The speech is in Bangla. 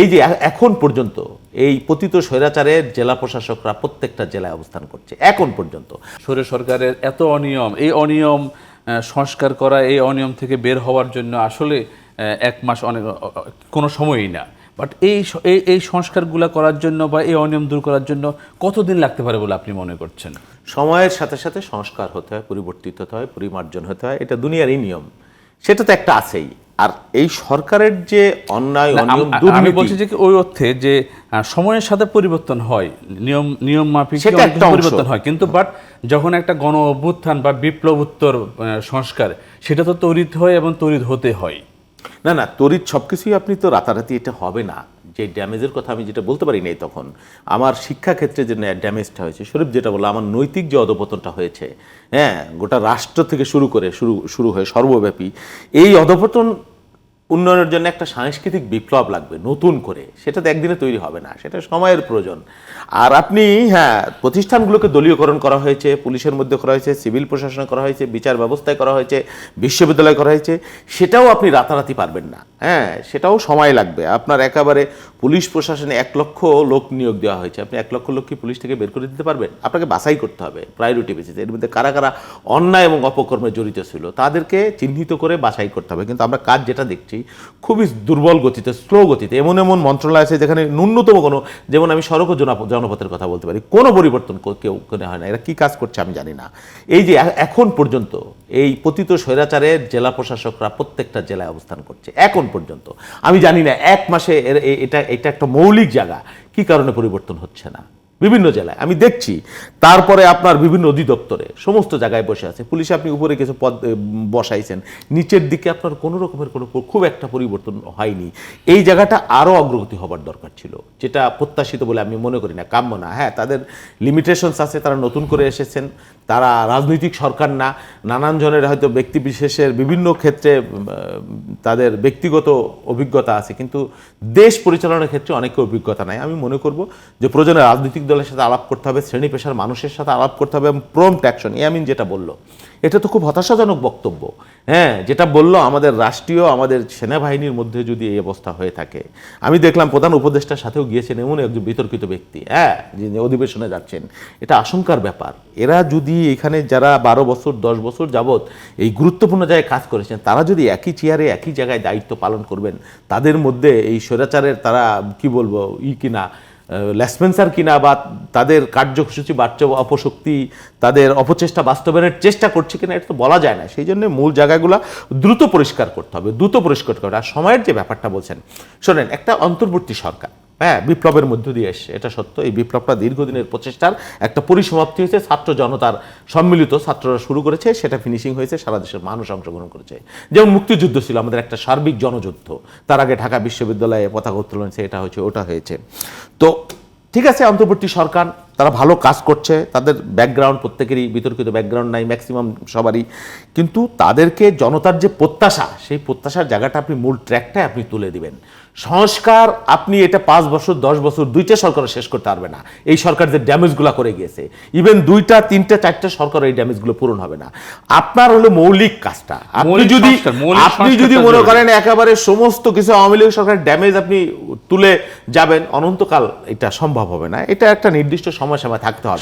এই যে এখন পর্যন্ত এই পতিত স্বৈরাচারের জেলা প্রশাসকরা প্রত্যেকটা জেলায় অবস্থান করছে এখন পর্যন্ত। সরে সরকারের এত অনিয়ম এই অনিয়ম সংস্কার করা এই অনিয়ম থেকে বের হওয়ার জন্য আসলে এক মাস অনেক কোনো সময়ই না। বাট এই এই এই সংস্কারগুলো করার জন্য বা এই অনিয়ম দূর করার জন্য কতদিন লাগতে পারে বলে আপনি মনে করছেন? সময়ের সাথে সাথে সংস্কার হতে হয় পরিবর্তিত হতে হয় পরিমার্জন হতে হয় এটা দুনিয়ারই নিয়ম। সেটা তো একটা আছেই। আর এই সরকারের যে অন্যায় আমি বলছি যে ওই অর্থে যে সময়ের সাথে পরিবর্তন হয় নিয়ম নিয়ম মাফিক। পরিবর্তন হয় কিন্তু বাট যখন একটা গণ অভ্যুত্থান বা বিপ্লবোত্তর সংস্কার সেটা তো তরিত হয় এবং তরিত হতে হয় না না তরিত সব কিছুই আপনি তো রাতারাতি এটা হবে না যে ড্যামেজের কথা আমি যেটা বলতে পারি নাই তখন, আমার শিক্ষাক্ষেত্রে যে ড্যামেজটা হয়েছে শরীফ যেটা বলল, আমার নৈতিক যে অধপতনটা হয়েছে হ্যাঁ গোটা রাষ্ট্র থেকে শুরু করে, শুরু শুরু হয়ে সর্বব্যাপী, এই অধপতন উন্নয়নের জন্য একটা সাংস্কৃতিক বিপ্লব লাগবে, নতুন করে। সেটা তো একদিনে তৈরি হবে না, সেটা সময়ের প্রয়োজন। আর আপনি হ্যাঁ প্রতিষ্ঠানগুলোকে দলীয়করণ করা হয়েছে, পুলিশের মধ্যে করা হয়েছে, সিভিল প্রশাসন করা হয়েছে, বিচার ব্যবস্থায় করা হয়েছে, বিশ্ববিদ্যালয় করা হয়েছে, সেটাও আপনি রাতারাতি পারবেন না। হ্যাঁ সেটাও সময় লাগবে। আপনার একেবারে পুলিশ প্রশাসনে এক লক্ষ লোক নিয়োগ দেওয়া হয়েছে। আপনি এক লক্ষ লোক কি পুলিশ থেকে বের করে দিতে পারবেন? আপনাকে বাছাই করতে হবে প্রায়োরিটি বেসিসে এর মধ্যে কারা কারা অন্যায় এবং অপকর্মে জড়িত ছিল, তাদেরকে চিহ্নিত করে বাছাই করতে হবে। কিন্তু আমরা কাজ যেটা দেখছি খুবই দুর্বল গতিতে স্লো গতিতে, এমন এমন মন্ত্রণালয় আছে যেখানে ন্যূনতম কোনো, যেমন আমি সড়ক জনপথের কথা বলতে পারি, কোনো পরিবর্তন কেউ হয় না। এরা কি কাজ করছে আমি জানি না। এই যে এখন পর্যন্ত, এই পতিত স্বৈরাচারের জেলা প্রশাসকরা প্রত্যেকটা জেলায় অবস্থান করছে, এখন পর্যন্ত। আমি জানি না, এক মাসে এটা এটা একটা মৌলিক জায়গা, কি কারণে পরিবর্তন হচ্ছে না? বিভিন্ন জেলায়। আমি দেখছি, তারপরে আপনার বিভিন্ন অধিদপ্তরে, সমস্ত জায়গায় বসে আছে। পুলিশে আপনি উপরে কিছু পদ বসাইছেন। নিচের দিকে আপনার কোনো রকমের কোনো খুব একটা পরিবর্তন হয়নি। এই জায়গাটা আরও অগ্রগতি হবার দরকার ছিল, যেটা প্রত্যাশিত বলে আমি মনে করি না, কাম্য না। হ্যাঁ তাদের লিমিটেশনস আছে, তারা নতুন করে এসেছেন। তারা রাজনৈতিক সরকার না। নানান জনের হয়তো ব্যক্তি বিশেষের বিভিন্ন ক্ষেত্রে তাদের ব্যক্তিগত অভিজ্ঞতা আছে। কিন্তু দেশ পরিচালনার ক্ষেত্রে অনেকের অভিজ্ঞতা নাই। আমি মনে করব যে প্রয়োজনে রাজনৈতিক দলের সাথে আলাপ করতে হবে, শ্রেণি পেশার মানুষের সাথে আলাপ করতে হবে এবং প্রম্পট অ্যাকশন ইয়ামিন যেটা বলল। এটা তো খুব হতাশাজনক বক্তব্য। হ্যাঁ যেটা বলল আমাদের রাষ্ট্রীয়, আমাদের সেনাবাহিনীর মধ্যে যদি এই অবস্থা হয়ে থাকে। আমি দেখলাম প্রধান উপদেষ্টার সাথেও গিয়েছেন এমন একজন বিতর্কিত ব্যক্তি হ্যাঁ যিনি অধিবেশনে যাচ্ছেন। এটা আশঙ্কার ব্যাপার। এরা যদি এখানে যারা বারো বছর, দশ বছর যাবৎ এই গুরুত্বপূর্ণ জায়গায় কাজ করেছেন, তারা যদি একই চেয়ারে, একই জায়গায় দায়িত্ব পালন করবেন, তাদের মধ্যে এই স্বৈরাচারের তারা, কি বলব, ই কিনা লেসপেন্সার কিনা বা তাদের কার্যসূচি বাচ্চা অপশক্তি, তাদের অপচেষ্টা বাস্তবায়নের চেষ্টা করছে কিনা এটা তো বলা যায় না। সেই জন্য মূল জায়গাগুলো দ্রুত পরিষ্কার করতে হবে, দ্রুত পরিষ্কার করতে হবে। আর সময়ের যে ব্যাপারটা বলছেন, শোনেন, একটা অন্তর্বর্তী সরকার। হ্যাঁ বিপ্লবের মধ্য দিয়ে এসছে। এটা সত্য। এই বিপ্লবটা দীর্ঘদিনের প্রচেষ্টার একটা পরিসমাপ্তি হয়েছে। ছাত্র জনতার সম্মিলিত ছাত্ররা শুরু করেছে, সেটা ফিনিশিং হয়েছে, সারা দেশের মানুষ অংশগ্রহণ করেছে। যেমন মুক্তিযুদ্ধ ছিল আমাদের একটা সার্বিক জনযুদ্ধ। তার আগে ঢাকা বিশ্ববিদ্যালয়ে পতাকা উত্তোলন হয়েছে, এটা হয়েছে ওটা হয়েছে। তো ঠিক আছে, অন্তর্বর্তী সরকার তারা ভালো কাজ করছে তাদের ব্যাকগ্রাউন্ড প্রত্যেকেরই বিতর্কিত ব্যাকগ্রাউন্ড নাই ম্যাক্সিমাম সবারই। কিন্তু তাদেরকে জনতার যে প্রত্যাশা সেই প্রত্যাশার জায়গাটা আপনি মূল ট্র্যাকটাই আপনি তুলে দিবেন। সংস্কার আপনি এটা পাঁচ বছর দশ বছর দুইটা সরকার শেষ করতে পারবে না। এই সরকার যে ড্যামেজগুলো করে গিয়েছে। ইভেন দুইটা তিনটা চারটা সরকার এই ড্যামেজগুলো পূরণ হবে না। আপনার হলো মৌলিক কাজটা। আপনি যদি আপনি যদি মনে করেন একেবারে সমস্ত কিছু আওয়ামী লীগ সরকারের ড্যামেজ আপনি তুলে যাবেন অনন্তকাল এটা সম্ভব হবে না। এটা একটা নির্দিষ্ট সময়সীমা থাকতে হবে।